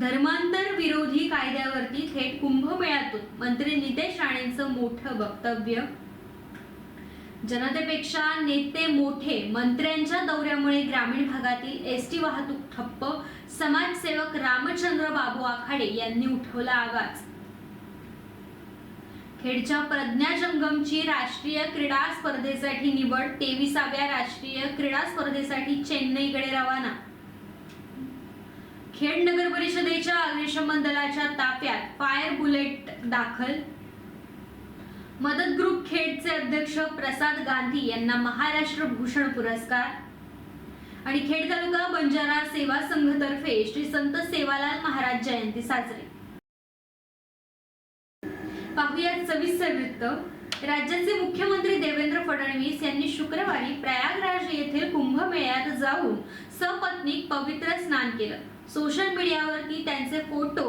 धर्मांतर विरोधी कायद्यावरती थेट कुंभमेळ्यातून मंत्री नितेश राणेंचं मोठं वक्तव्य. जनतेपेक्षा नेते मोठे मंत्र्यांच्या दौऱ्यामुळे ग्रामीण भागातील एस टी वाहतूक ठप्प. समाजसेवक रामचंद्र बाबू आखाडे यांनी उठवला आवाज. खेडच्या प्रज्ञा जंगमची राष्ट्रीय क्रीडा स्पर्धेसाठी निवड तेविसाव्या राष्ट्रीय क्रीडा स्पर्धेसाठी चेन्नईकडे रवाना. खेड नगर परिषदेच्या अग्निशमन दलाच्या ताफ्यात फायर बुलेट दाखल. मदत ग्रुप खेडचे अध्यक्ष प्रसाद गांधी यांना महाराष्ट्र भूषण पुरस्कार. आणि खेड तालुका बंजारा सेवा संघ तर्फे श्री संत सेवालाल महाराज जयंती साजरी. पाहुयात सविस्तर वृत्त. राज्याचे मुख्यमंत्री देवेंद्र फडणवीस यांनी शुक्रवारी प्रयागराज येथील कुंभमेळ्यात जाऊन सपत्नीक पवित्र स्नान केलं. सोशल मीडियावरती त्यांचे फोटो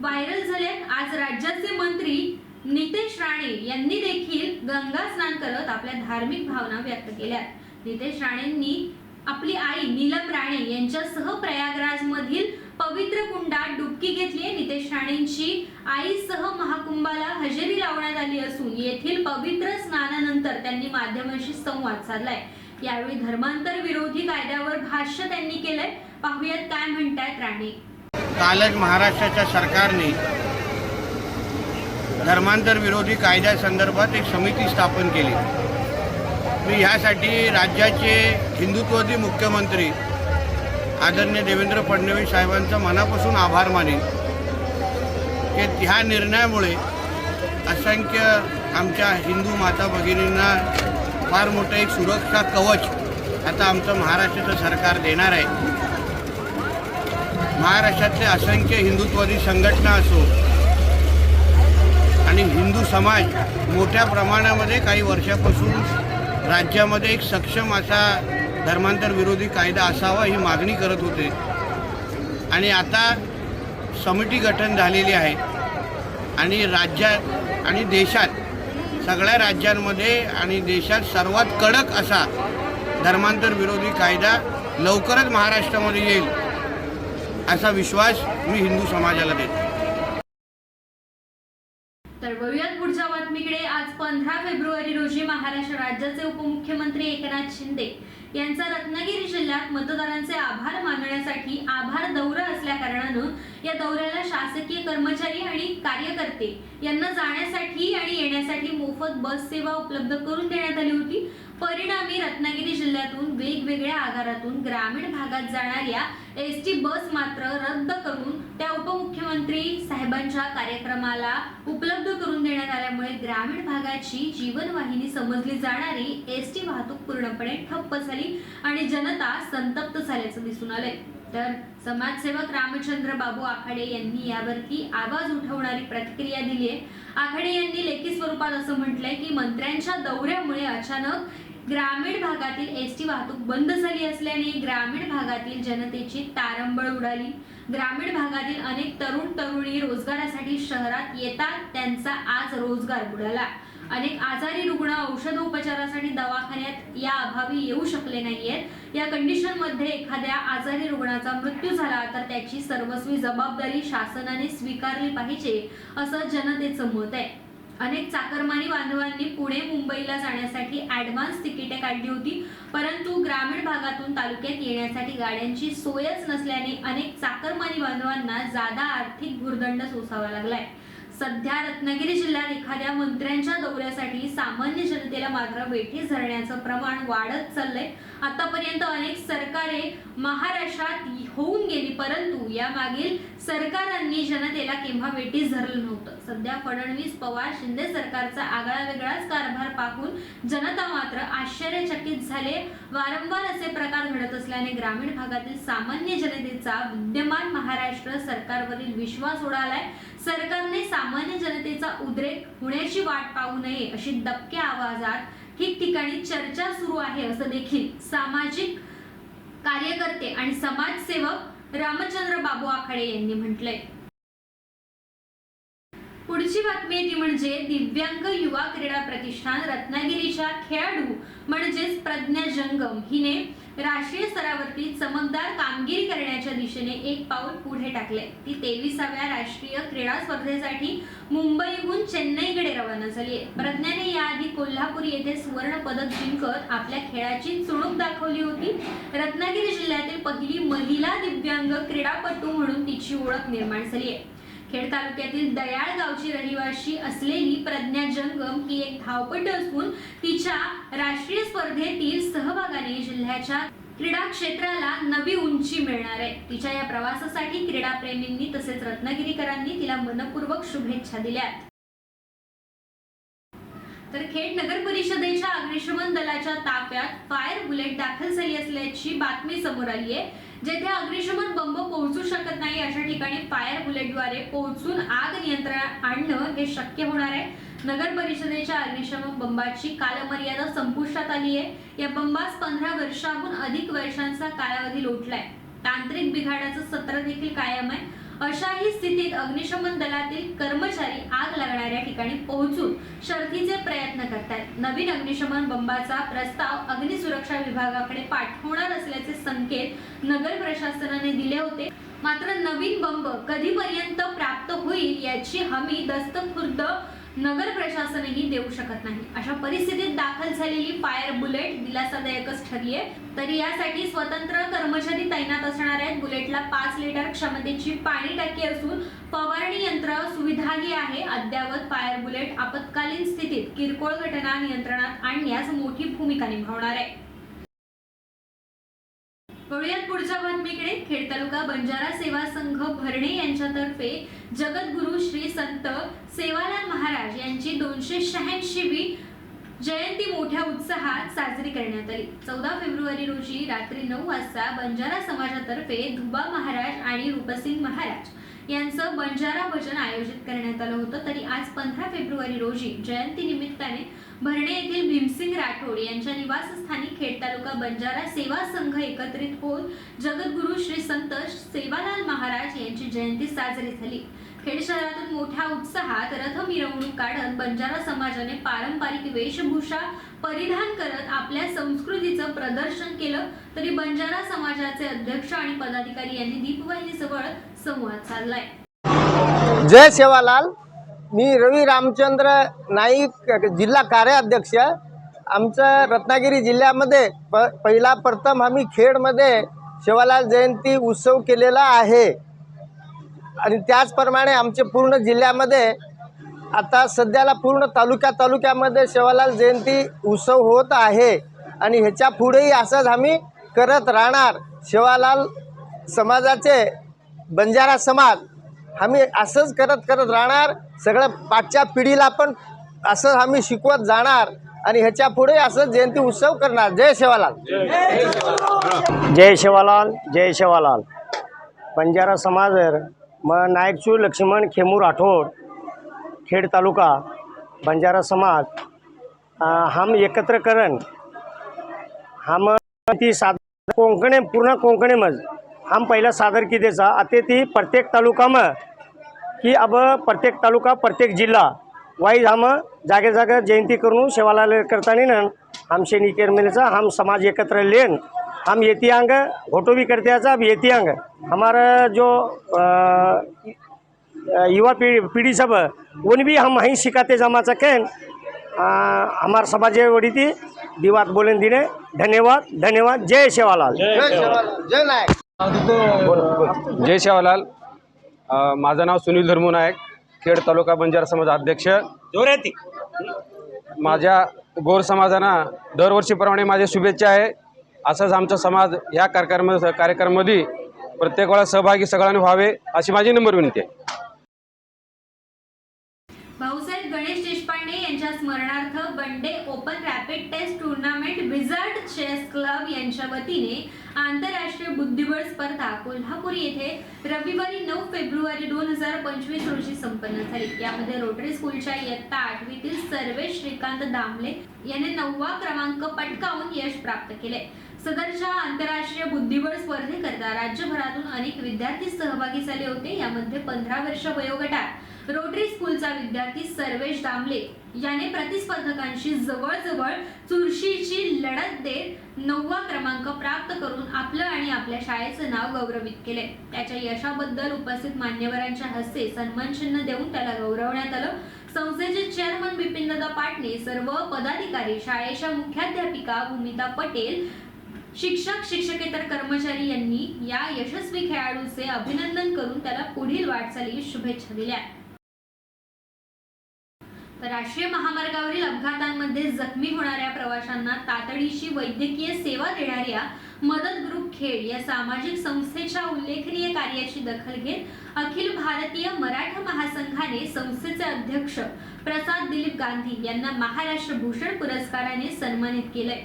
व्हायरल झाले. आज राज्याचे मंत्री नितेश राणे यांनी देखील गंगा स्नान करत आपल्या धार्मिक भावना व्यक्त केल्या. नितेश राणेंनी आपली आई नीलम राणे यांच्यासह प्रयागराज मधील पवित्र कुंडात डुबकी घेतली नितेश राणेंची आईसह महाकुंभाला हजेरी लावण्यात आली असून येथील पवित्र स्नानानंतर त्यांनी माध्यमांशी संवाद साधलाय. यावेळी धर्मांतर विरोधी कायद्यावर भाष्य त्यांनी केलंय. पाहूयात काय म्हणतायत राणे. कालच महाराष्ट्राच्या सरकारने धर्मांतर विरोधी कायद्यासंदर्भात एक समिती स्थापन केली. मी ह्यासाठी राज्याचे हिंदुत्ववादी मुख्यमंत्री आदरणीय देवेंद्र फडणवीस साहेबांचा मनापासून आभार मानेन की ह्या निर्णयामुळे असंख्य आमच्या हिंदू माता भगिनींना फार मोठं एक सुरक्षा कवच आता आमचं महाराष्ट्राचं सरकार देणार आहे. महाराष्ट्रातले असंख्य हिंदुत्ववादी संघटना असो आणि हिंदू समाज मोठ्या प्रमाणामध्ये काही वर्षापासून राज्यामध्ये एक सक्षम असा धर्मांतर विरोधी कायदा असावा ही मागणी करत होते. आणि आता समिती गठन झालेली आहे. आणि राज्यात आणि देशात सगळ्या राज्यांमध्ये आणि देशात सर्वात कडक असा धर्मांतर विरोधी कायदा लवकरच महाराष्ट्रामध्ये येईल. असा विश्वास मी हिंदू समाजाला देतो. तर वळूयात पुढच्या बातमीकडे. आज पंधरा फेब्रुवारी रोजी महाराष्ट्र राज्याचे उपमुख्यमंत्री एकनाथ शिंदे यांचा रत्नागिरी जिल्ह्यात मतदारांचे आभार मानण्यासाठी आभार दौरा असल्या कारणानं या दौऱ्याला शासकीय कर्मचारी आणि कार्यकर्ते यांना जाण्यासाठी आणि येण्यासाठी मोफत बस सेवा उपलब्ध करून देण्यात आली होती. परिणामी रत्नागिरी जिल्ह्यातून वेगवेगळ्या आगारातून ग्रामीण भागात जाणाऱ्या एस टी बस मात्र रद्द करून त्या उपमुख्यमंत्री साहेबांच्या कार्यक्रमाला उपलब्ध करून देण्यात आल्यामुळे ग्रामीण भागाची जीवनवाहिनी समजली जाणारी एस टी वाहतूक पूर्णपणे ठप्प झाली आणि जनता संतप्त झाल्याचं दिसून आलंय. तर समाजसेवक रामचंद्र बाबू आखाडे यांनी यावरती आवाज उठवणारी प्रतिक्रिया दिली आहे आखाडे यांनी लेखी स्वरूपात असं म्हटलंय की मंत्र्यांच्या दौऱ्यामुळे अचानक ग्रामीण भागातील एस टी वाहतूक बंद झाली असल्याने ग्रामीण भागातील जनतेची तारंबळ उडाली. ग्रामीण भागातील अनेक तरुण तरुणी रोजगारासाठी शहरात येतात. त्यांचा आज रोजगार बुडाला. अनेक आजारी रुग्ण औषधोपचारासाठी दवाखान्यात या अभावी येऊ शकले नाहीयेत. या कंडिशनमध्ये एखाद्या आजारी रुग्णाचा मृत्यू झाला तर त्याची सर्वस्वी जबाबदारी शासनाने स्वीकारली पाहिजे असं जनतेचं मत आहे. अनेक चाकरमानी बांधवांनी पुणे मुंबईला जाण्यासाठी ऍडव्हान्स तिकिटे काढली होती. परंतु ग्रामीण भागातून तालुक्यात येण्यासाठी गाड्यांची सोयच नसल्याने अनेक चाकरमानी बांधवांना जादा आर्थिक भुर्दंड सोसावा लागलाय. सध्या रत्नागिरी जिल्ह्यात एखाद्या मंत्र्यांच्या दौऱ्यासाठी सामान्य जनतेला मात्र वेठी धरण्याचं प्रमाण वाढत चाललंय. आतापर्यंत अनेक सरकारे महाराष्ट्रात होऊन गेली. परंतु या मागील सरकारांनी जनतेला केव्हा वेटीस धरलं नव्हतं? सध्या फडणवीस पवार शिंदे सरकारचा आगळा वेगळाच कारभार पाहून जनता मात्र आश्चर्यचकित झाले. वारंवार असे प्रकार घडत असल्याने ग्रामीण भागातील सामान्य जनतेचा विद्यमान महाराष्ट्र सरकारवरील विश्वास उडालाय सरकारने सामान्य जनतेचा उद्रेक होण्याची वाट पाहू नये अशी दबक्या आवाजात ठिकठिकाणी चर्चा सुरू आहे असं देखील सामाजिक कार्यकर्ते आणि समाजसेवक रामचंद्र बाबू आखाडे यांनी म्हटलंय. पुढची बातमी ती म्हणजे दिव्यांग युवा क्रीडा प्रतिष्ठान रत्नागिरीच्या खेळाडू म्हणजेच प्रज्ञा जंगम. हिने राष्ट्रीय स्तरावरती चमकदार कामगिरी करण्याच्या दिशेने एक पाऊल पुढे टाकले. ती तेविसाव्या राष्ट्रीय क्रीडा स्पर्धेसाठी मुंबईहून चेन्नईकडे रवाना झाली आहे. प्रज्ञाने याआधी कोल्हापूर येथे सुवर्ण पदक जिंकत आपल्या खेळाची चुणूक दाखवली होती. रत्नागिरी जिल्ह्यातील पहिली महिला दिव्यांग क्रीडापटू म्हणून तिची ओळख निर्माण झाली आहे. खेड तालुक्यातील दयाळ गावची रहिवाशी असलेली प्रज्ञा जंगम ही एक धावपट असून तिच्या राष्ट्रीय स्पर्धेतील सहभागाने जिल्ह्याच्या क्रीडा क्षेत्राला नवी उंची मिळणार आहे. तिच्या या प्रवासासाठी क्रीडाप्रेमींनी तसेच रत्नागिरीकरांनी तिला मनपूर्वक शुभेच्छा दिल्या तर खेड नगर परिषदेच्या अग्निशमन दलाच्या ताफ्यात फायर बुलेट दाखल झाली असल्याची बातमी समोर आली आहे. जेथे अग्निशमन बंब पोहोचू शकत नाही अशा ठिकाणी फायर बुलेटद्वारे पोहोचून आग नियंत्रणात आणणं हे शक्य होणार आहे. नगर परिषदेच्या अग्निशमन बंबाची कालमर्यादा संपुष्टात आली आहे. या बंबास पंधरा वर्षाहून अधिक वर्षांचा कालावधी लोटलाय. तांत्रिक बिघाडाचं सत्र देखील कायम आहे. अशाही स्थितीत अग्निशमन दलातील कर्मचारी आग लागणाऱ्या ठिकाणी पोहोचून शर्थीचे प्रयत्न करतात नवीन अग्निशमन बंबाचा प्रस्ताव अग्निसुरक्षा विभागाकडे पाठवणार असल्याचे संकेत नगर प्रशासनाने दिले होते. मात्र नवीन बंब कधीपर्यंत प्राप्त होईल याची हमी दस्तखुर्द नगर प्रशासनही देऊ शकत नाही. अशा परिस्थितीत दाखल झालेली फायर बुलेट दिलासादायकच ठरली आहे तरी यासाठी स्वतंत्र कर्मचारी तैनात असणार आहेत. बुलेटला पाच लिटर क्षमतेची पाणी टाकी असून फवारणी यंत्र सुविधाही आहे. अद्ययावत फायर बुलेट आपत्कालीन स्थितीत किरकोळ घटना नियंत्रणात आणण्यास मोठी भूमिका निभावणार आहे. वळूयात पुढच्या बातमीकडे. खेड तालुका बंजारा सेवा संघ भरणे यांच्यातर्फे जगद्गुरु श्री संत सेवालाल महाराज यांची दोनशे शहाऐंशीवी जयंती मोठ्या उत्साहात साजरी करण्यात आली. चौदा फेब्रुवारी रोजी रात्री नऊ वाजता बंजारा समाजातर्फे धुबा महाराज आणि रूपसिंग महाराज यांचं बंजारा भजन आयोजित करण्यात आलं होतं. तरी आज पंधरा फेब्रुवारी रोजी जयंती निमित्ताने भरणे येथील भीमसिंग राठोड यांच्या निवासस्थानी खेड तालुका बंजारा सेवा संघ एकत्रित होऊन जगद्गुरु श्री संत सेवालाल महाराज यांची जयंती साजरी झाली. खेड शहरातून मोठ्या उत्साहात रथ मिरवणूक काढत बंजारा समाजाने पारंपरिक वेशभूषा परिधान करत आपल्या संस्कृतीचं प्रदर्शन केलं तरी बंजारा समाजाचे अध्यक्ष आणि पदाधिकारी यांनी दीपवाहिनीजवळ संवाद साधलाय. जय सेवालाल. मी रवी रामचंद्र नाईक जिल्हा कार्याध्यक्ष. आमचं रत्नागिरी जिल्ह्यामध्ये प पहिला प्रथम आम्ही खेडमध्ये शिवालाल जयंती उत्सव केलेला आहे. आणि त्याचप्रमाणे आमचे पूर्ण जिल्ह्यामध्ये आता सध्याला पूर्ण तालुक्या तालुक्यामध्ये शिवालाल जयंती उत्सव होत आहे. आणि ह्याच्या पुढेही असंच आम्ही करत राहणार. शिवालाल समाजाचे बंजारा समाज. आम्ही असंच करत करत राहणार. सगळ्या पाठच्या पिढीला पण असं आम्ही शिकवत जाणार. आणि ह्याच्या पुढे असं जयंती उत्सव करणार. जय शेवालाल. जय शिवालाल जय शिवालाल. बंजारा समाज म नायकचू लक्ष्मण खेमू राठोड खेड तालुका बंजारा समाज. हम एकत्र करण. हम ती साध कोंकणे पूर्ण कोंकणीमज. हम पहिला सादर की त्याचा आता ती प्रत्येक तालुकाમાં की अब प्रत्येक तालुका प्रत्येक जिल्हा वाईज हम जागे जागे जयंती करून सेवालाल करताना हम सैनिक मिलचा हम समाज एकत्र लेन हम येती अंग भी करते हैं अब येती अंग हमारा जो युवा पीढ़ी पीढ़ी सब उन भी हम वहीं सिखाते जमाचा कैन हमार समाज वडी थी दिवात बोलेन दिने धन्यवाद धन्यवाद जय सेवालाल। जय जय नायक। जय शेवालाल माझं नाव सुनील धर्मू नायक. खेड तालुका बंजारा समाज अध्यक्ष. माझ्या गोर समाजांना दरवर्षीप्रमाणे माझ्या शुभेच्छा आहे. असंच आमचा समाज या कार्यक्रम कार्यक्रमामध्ये प्रत्येक वेळा सहभागी सगळ्यांनी व्हावे अशी माझी नंबर विनंती आहे. क्लब यांच्या वतीने आंतरराष्ट्रीय बुद्धिबळ स्पर्धा कोल्हापूर येथे रविवारी नऊ फेब्रुवारी दोन हजार पंचवीस रोजी संपन्न झाली. यामध्ये रोटरी स्कूलच्या इयत्ता आठवीतील सर्वे श्रीकांत दामले याने नववा क्रमांक पटकावून यश प्राप्त केले. सदरच्या आंतरराष्ट्रीय बुद्धिबळ स्पर्धेकरता राज्यभरातून अनेक विद्यार्थी सहभागी झाले होते. यामध्ये पंधरा वर्ष वयोगटात रोटरी स्कूलचा विद्यार्थी सर्वेश दामले याने प्रतिस्पर्धकांशी जवळजवळ चुरशीची लढत देत नववा क्रमांक प्राप्त करून आपलं आणि आपल्या शाळेचं नाव गौरवित केले. त्याच्या यशाबद्दल उपस्थित मान्यवरांच्या हस्ते सन्मान चिन्ह देऊन त्याला गौरवण्यात आलं. संस्थेचे चेअरमन बिपिनदादा पाटणे सर्व पदाधिकारी शाळेच्या मुख्याध्यापिका भूमिता पटेल शिक्षक शिक्षकेतर कर्मचारी यांनी या यशस्वी खेळाडूचे अभिनंदन करून त्याला पुढील वाटचालीस शुभेच्छा दिल्या. तर राष्ट्रीय महामार्गावरील अपघातांमध्ये जखमी होणाऱ्या प्रवाशांना तातडीची वैद्यकीय सेवा देणाऱ्या मदत ग्रुप खेळ या सामाजिक संस्थेच्या उल्लेखनीय कार्याची दखल घेत अखिल भारतीय मराठा महासंघाने संस्थेचे अध्यक्ष प्रसाद दिलीप गांधी यांना महाराष्ट्र भूषण पुरस्काराने सन्मानित केलंय.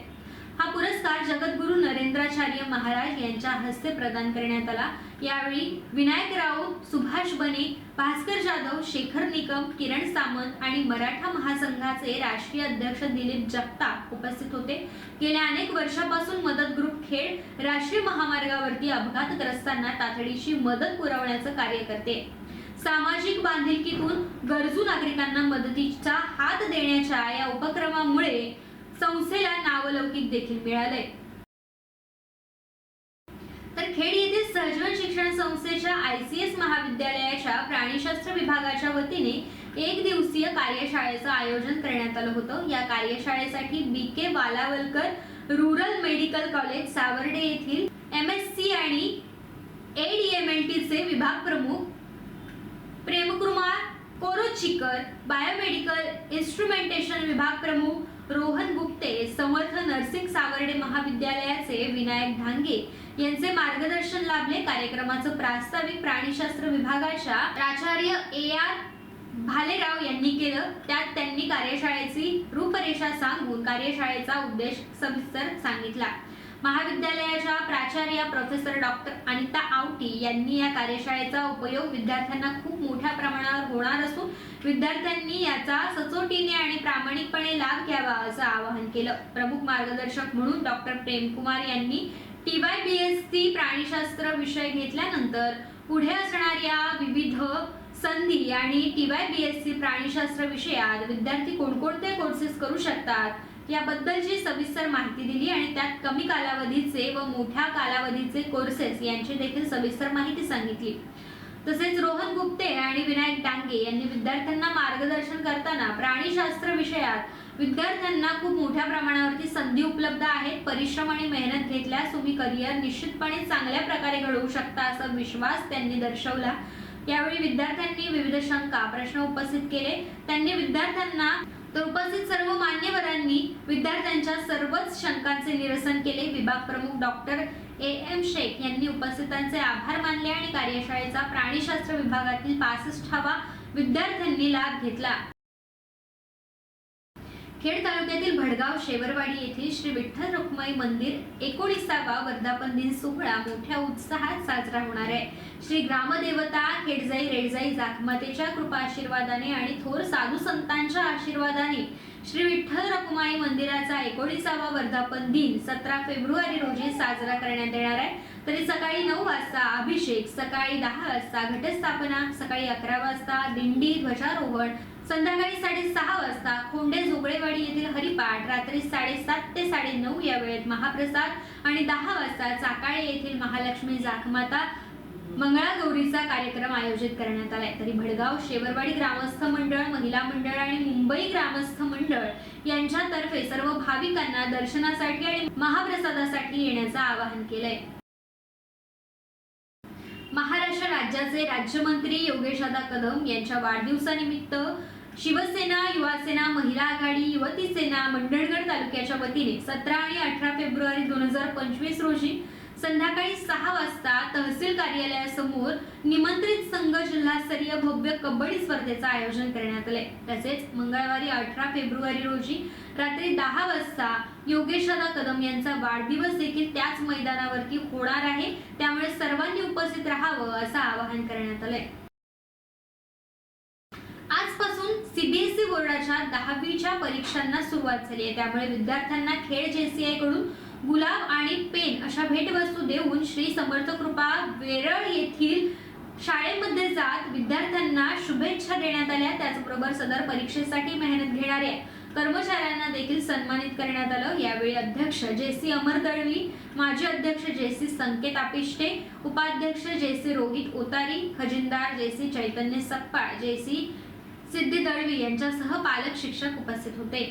हा पुरस्कार जगद्गुरू नरेंद्राचार्य महाराज यांच्या हस्ते प्रदान करण्यात आला. यावेळी विनायक राऊत सुभाष बने भास्कर जाधव शेखर निकम किरण सामंत आणि मराठा महासंघाचे राष्ट्रीय अध्यक्ष दिलीप जगताप उपस्थित होते. गेल्या अनेक वर्षापासून मदत ग्रुप खेड राष्ट्रीय महामार्गावरती अपघातग्रस्तांना तातडीची मदत पुरवण्याचं कार्य करते. सामाजिक बांधिलकीतून गरजू नागरिकांना मदतीचा हात देण्याच्या या उपक्रमामुळे संस्थेला नावलौकिक देखील मिळालंय. तर खेड येथील सहजीवन शिक्षण संस्थेच्या आयसीएस महाविद्यालयाच्या प्राणीशास्त्र विभागाच्या वतीने एक दिवसीय कार्यशाळेचं आयोजन करण्यात आलं होतं. या कार्यशाळेसाठी B K Walawalkar rural medical college Sawarde येथील एम एस सी आणि A D M L T चे विभाग प्रमुख प्रेमकुमार कोरोचिकर बायोमेडिकल इन्स्ट्रुमेंटेशन विभाग प्रमुख रोहन गुप्ते समर्थ नर्सिंग सावर्डे महाविद्यालयाचे विनायक धांगे यांचे मार्गदर्शन लाभले कार्यक्रमाचं प्रास्ताविक प्राणीशास्त्र विभागाच्या प्राचार्य ए आर भालेराव यांनी केलं. त्यात त्यांनी कार्यशाळेची रूपरेषा सांगून कार्यशाळेचा उद्देश सविस्तर सांगितला. महाविद्यालयाच्या प्राचार्य प्रोफेसर डॉक्टर अनिता आवटी यांनी या कार्यशाळेचा उपयोग विद्यार्थ्यांना खूप मोठ्या प्रमाणावर होणार असून विद्यार्थ्यांनी याचा सचोटीने आणि प्रामाणिकपणे लाभ घ्यावा असं आवाहन केलं. प्रमुख मार्गदर्शक म्हणून डॉक्टर प्रेमकुमार यांनी टीवाय बी एस सी प्राणीशास्त्र विषय घेतल्यानंतर पुढे असणाऱ्या विविध संधी आणि टीवाय बी एस सी प्राणीशास्त्र विषयात विद्यार्थी कोणकोणते कोर्सेस करू शकतात? याबद्दलची सविस्तर माहिती दिली आणि त्यात कमी कालावधीचे व मोठ्या कालावधीचे कोर्सेस यांची देखील सविस्तर माहिती सांगितली. तसेच रोहन गुप्ते आणि विनायक डांगे यांनी विद्यार्थ्यांना मार्गदर्शन करताना प्राणीशास्त्र विषयात विद्यार्थ्यांना खूप मोठ्या प्रमाणावरती संधी उपलब्ध आहेत. परिश्रम आणि मेहनत घेतल्यास तुम्ही करिअर निश्चितपणे चांगल्या प्रकारे घडवू शकता असा विश्वास त्यांनी दर्शवला. यावेळी विद्यार्थ्यांनी विविध शंका प्रश्न उपस्थित केले. त्यांनी विद्यार्थ्यांना तर उपस्थित सर्व मान्यवरांनी विद्यार्थ्यांच्या सर्वच शंकांचे निरसन केले. विभाग प्रमुख डॉक्टर ए एम शेख यांनी उपस्थितांचे आभार मानले आणि कार्यशाळेचा प्राणीशास्त्र विभागातील पासष्टावा विद्यार्थ्यांनी लाभ घेतला. खेड तालुक्यातील भडगाव शेवरवाडी येथील श्री विठ्ठल रुक्माई मंदिर एकोणीसावा वर्धापन दिन सोहळा मोठ्या उत्साहात साजरा होणार आहे. श्री ग्रामदेवता खेडजाई रेडजाई जाखमातेच्या कृपा आशीर्वादाने आणि थोर साधू संतांच्या आशीर्वादाने श्री विठ्ठल रुक्माई मंदिराचा एकोणीसावा वर्धापन दिन सतरा फेब्रुवारी रोजी साजरा करण्यात येणार आहे. तरी सकाळी नऊ वाजता अभिषेक सकाळी दहा वाजता घटस्थापना सकाळी अकरा वाजता दिंडी ध्वजारोहण संध्याकाळी साडेसहा वाजता खोंडे झोगळेवाडी येथील हरिपाठ रात्री साडेसात ते साडेनऊ या वेळेत महाप्रसाद आणि दहा वाजता चाकाळे येथील महालक्ष्मी जाखमाता मंगळागौरीचा कार्यक्रम आयोजित करण्यात आलाय. तरी भडगाव शेवरवाडी ग्रामस्थ मंडळ महिला मंडळ आणि मुंबई ग्रामस्थ मंडळ यांच्यातर्फे सर्व भाविकांना दर्शनासाठी आणि महाप्रसादासाठी येण्याचं आवाहन केलंय. महाराष्ट्र राज्याचे राज्यमंत्री योगेशदादा कदम यांच्या वाढदिवसानिमित्त शिवसेना युवासेना महिला आघाडी युवती सेना मंडणगड तालुक्याच्या वतीने सतरा आणि अठरा फेब्रुवारी दोन हजार पंचवीस रोजी संध्याकाळी सहा वाजता तहसील कार्यालयासमोर निमंत्रित संघ जिल्हास्तरीय भव्य कबड्डी स्पर्धेचं आयोजन करण्यात आलंय. तसेच मंगळवारी अठरा फेब्रुवारी रोजी रात्री दहा वाजता योगेशदादा कदम यांचा वाढदिवस देखील त्याच मैदानावरती होणार आहे. त्या सर्वांनी उपस्थित राहावं असं आवाहन करण्यात आलंय. आजपासून सीबीएसई बोर्डाच्या दहावीच्या परीक्षांना सुरुवात झाली आहे. त्यामुळे विद्यार्थ्यांना खेड जेसीआयकडून गुलाब आणि पेन अशा भेटवस्तू देऊन श्री समर्थ कृपा वेरळ येथील शाळेमध्ये जात विद्यार्थ्यांना शुभेच्छा देण्यात आल्या. त्याचबरोबर सदर परीक्षेसाठी मेहनत घेणाऱ्या कर्मचाऱ्यांना देखील सन्मानित करण्यात आलं. यावेळी अध्यक्ष जे सी अमर दळवी माजी अध्यक्ष जे सी संकेत आपिष्टे उपाध्यक्ष जे सी रोहित ओतारी खजिनदार जे सी चैतन्य सकपाळ जे सी सिद्धी दळवी यांच्यासह पालक शिक्षक उपस्थित होते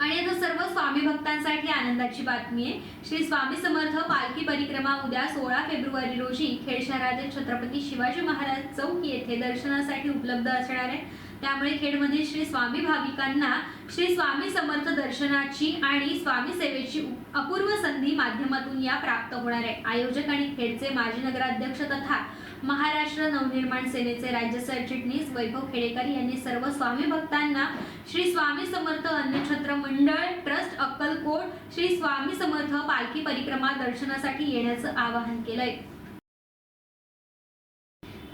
आणि आता सर्व स्वामी भक्तांसाठी आनंदाची बातमी आहे. श्री स्वामी समर्थ पालखी परिक्रमा उद्या सोळा फेब्रुवारी रोजी खेड शहरातील छत्रपती शिवाजी महाराज चौक येथे दर्शनासाठी उपलब्ध असणार आहे. त्यामुळे खेडमधील श्री स्वामी भाविकांना श्री स्वामी समर्थ दर्शनाची आणि स्वामी सेवेची अपूर्व संधी माध्यमातून या प्राप्त होणार आहे. आयोजक आणि खेडचे माजी नगराध्यक्ष तथा महाराष्ट्र नवनिर्माण सेनेचे राज्य सरचिटणीस वैभव खेडेकर यांनी सर्व स्वामी भक्तांना श्री स्वामी समर्थ अन्नछत्र मंडळ ट्रस्ट अक्कलकोट श्री स्वामी समर्थ पालखी परिक्रमा दर्शनासाठी येण्याचं आवाहन केलंय.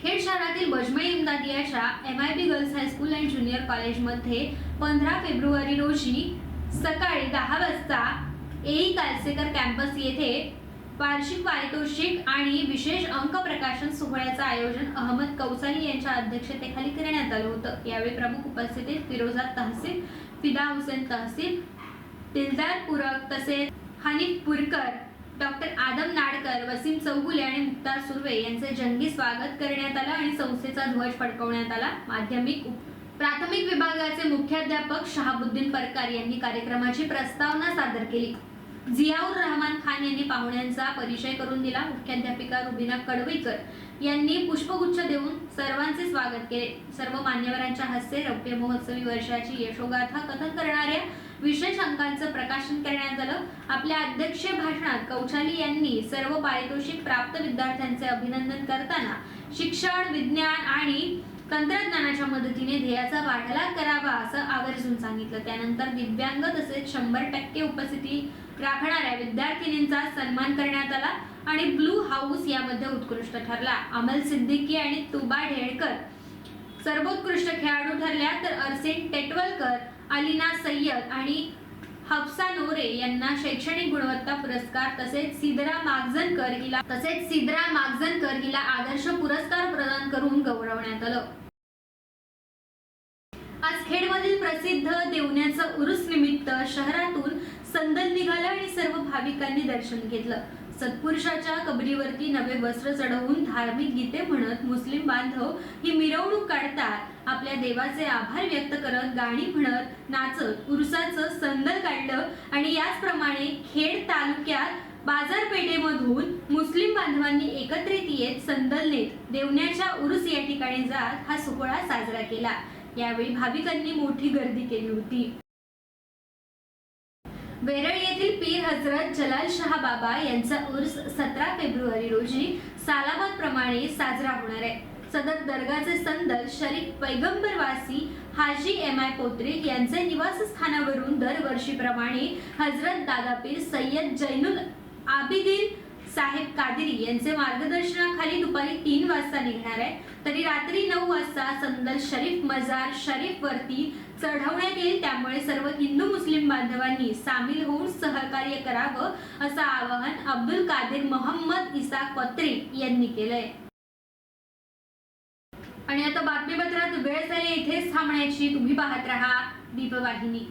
खेड शहरातील Bazme इमदादियाच्या M I B girls high school and junior कॉलेजमध्ये पंधरा फेब्रुवारी रोजी सकाळी दहा वाजता एई कालसेकर कॅम्पस येथे वार्षिक पारितोषिक आणि विशेष अंक प्रकाशन सोहळ्याचं आयोजन अहमद कौसाली यांच्या अध्यक्षतेखाली करण्यात आलं होतं. यावेळी प्रमुख उपस्थितीत फिरोजा तहसील फिदा हुसेन तहसील दिलदार पुरक तसेच हनीफ पुरकर डॉक्टर आदम नाडकर वसीम चौगुले आणि मुक्तार सुर्वे यांचे जंगी स्वागत करण्यात आलं आणि संस्थेचा ध्वज फडकवण्यात आला. माध्यमिक प्राथमिक विभागाचे मुख्याध्यापक शहाबुद्दीन परकार यांनी कार्यक्रमाची प्रस्तावना सादर केली. जियाऊर रहमान खान यांनी पाहुण्यांचा परिचय करून दिला. मुख्याध्यापिका रुबिना कडवीकर यांनी पुष्पगुच्छ देऊन सर्वांचे स्वागत केले. सर्व मान्यवरांच्या हस्ते रौप्य महोत्सवी वर्षाची यशोगाथा कथन करणाऱ्या विशेष अंकांचं प्रकाशन करण्यात आलं. आपल्या अध्यक्षीय भाषणात कौचाली यांनी सर्व पारितोषिक प्राप्त विद्यार्थ्यांचे अभिनंदन करताना शिक्षण विज्ञान आणि तंत्रज्ञानाच्या मदतीने ध्येयाचा वाढला करावा असं आवर्जून सांगितलं. त्यानंतर दिव्यांग तसेच शंभर टक्के उपस्थिती राखणाऱ्या विद्यार्थिनींचा सन्मान करण्यात आला आणि ब्लू हाऊस यामध्ये उत्कृष्ट ठरला. अमल सिद्दीकी आणि तुबा ढेळकर सर्वोत्कृष्ट खेळाडू ठरल्या तर अर्सिन टेटवलकर अलिना सय्यद आणि हफ्सा नोरे यांना शैक्षणिक गुणवत्ता पुरस्कार तसेच सिद्रा मागजनकर हिला तसेच सिद्रा मागजनकर हिला आदर्श पुरस्कार प्रदान करून गौरवण्यात आलं. आज खेडमधील प्रसिद्ध देवण्याचं उरुस निमित्त शहरातून संदल निघालं आणि सर्व भाविकांनी दर्शन घेतलं. सत्पुरुषाच्या कबरीवरती नवे वस्त्र चढवून धार्मिक गीते म्हणत मुस्लिम बांधव ही मिरवणूक काढतात. आपल्या देवाचे आभार व्यक्त करत गाणी म्हणत नाचत उरुसाचं संदल काढलं आणि याचप्रमाणे खेड तालुक्यात बाजारपेठेमधून मुस्लिम बांधवांनी एकत्रित येत संदल नेत देवण्याच्या उरुस या ठिकाणी जात हा सोहळा साजरा केला. यावेळी भाविकांनी मोठी गर्दी केली होती. वेरळ येथील पीर हजरत जलाल शहा बाबा यांचा उर्स सतरा फेब्रुवारी रोजी सालाबाद प्रमाणे साजरा होणार आहे. सदर दर्गाचे संदल शरीफ पैगंबरवासी हाजी एम आय पोत्रिक यांचे निवासस्थानावरून दरवर्षीप्रमाणे हजरत दादापीर सय्यद जैनुल आबिदीन साहेब कादिरी यांचे मार्गदर्शनाखाली दुपारी तीन वाजता निघणार आहे. तरी रात्री नऊ वाजता संदल शरीफ मजार शरीफ वरती चढवण्यात येईल त्यामुळे सर्व हिंदू मुस्लिम बांधवांनी सामील होऊन सहकार्य करावं असं आवाहन अब्दुल कादिर मोहम्मद इसा पत्रे यांनी केलंय. आणि आता बातमीपत्रात वेळ झाली इथेच थांबण्याची. तुम्ही पाहत राहा दीपवाहिनी.